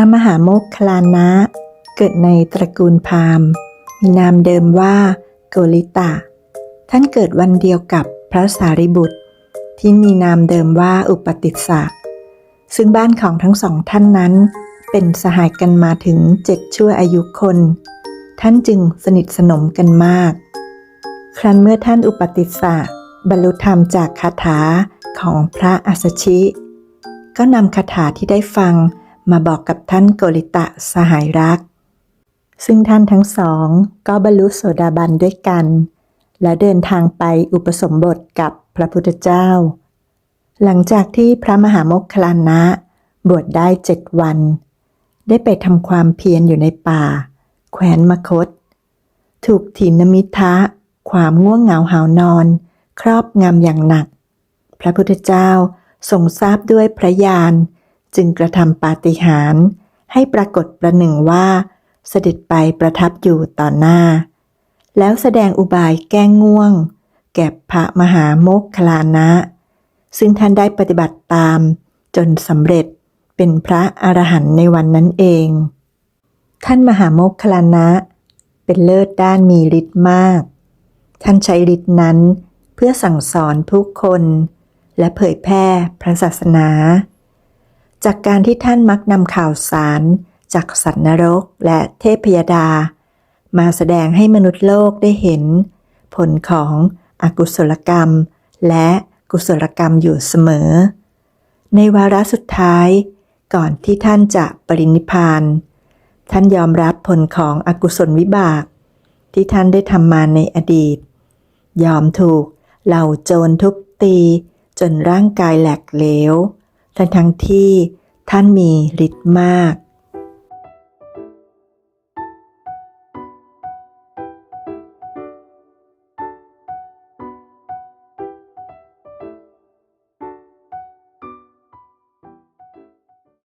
ระมหาโมคคลานะ เกิดในตระกูลพราหมณ์ มีนามเดิมว่าโกริตะ ท่านเกิดวันเดียวกับพระสารีบุตร ที่มีนามเดิมว่าอุปติสสะ ซึ่งบ้านของทั้งสองท่านนั้น เป็นสหายกันมาถึงเจ็ดชั่วอายุคน ท่านจึงสนิทสนมกันมาก ครั้นเมื่อท่านอุปติสสะบรรลุธรรมจากคาถาของพระอัสสชิ ก็นำคาถาที่ได้ฟัง มาบอกกับท่านโกริตะสหายรัก ซึ่งท่านทั้งสองก็บรรลุโสดาบันด้วยกัน และเดินทางไปอุปสมบทกับพระพุทธเจ้า หลังจากที่พระมหาโมคคลานะบวชได้เจ็ดวัน ได้ไปทำความเพียรอยู่ในป่าแคว้นมคต ถูกถีนมิทะ ความง่วงเหงาหานอน ครอบงำอย่างหนัก พระพุทธเจ้าทรงทราบด้วยพระญาณ จึงกระทำปาฏิหาริย์ให้ปรากฏประหนึ่งว่า เสด็จไปประทับอยู่ต่อหน้า แล้วแสดงอุบายแก้ง่วง แก่พระมหาโมคคลานะ ซึ่งท่านได้ปฏิบัติตาม จนสำเร็จเป็นพระอรหันต์ในวันนั้นเอง ท่านมหาโมคคลานะ เป็นเลิศด้านมีฤทธิ์มาก ท่านใช้ฤทธิ์นั้นเพื่อสั่งสอนผู้คน และเผยแพร่พระศาสนา จากการที่ท่านมักนำข่าวสาร จากสัตว์นรกและเทพยดา มาแสดงให้มนุษย์โลกได้เห็น ผลของอกุศลกรรม และกุศลกรรมอยู่เสมอ ในวาระสุดท้ายก่อนที่ท่านจะปรินิพาน ท่านยอมรับผลของอกุศลวิบาก ที่ท่านได้ทำมาในอดีต ยอมถูกเหล่าโจรทุบตี จนร่างกายแหลกเหลว ทั้งทั้งที่ท่านมีฤทธิ์มาก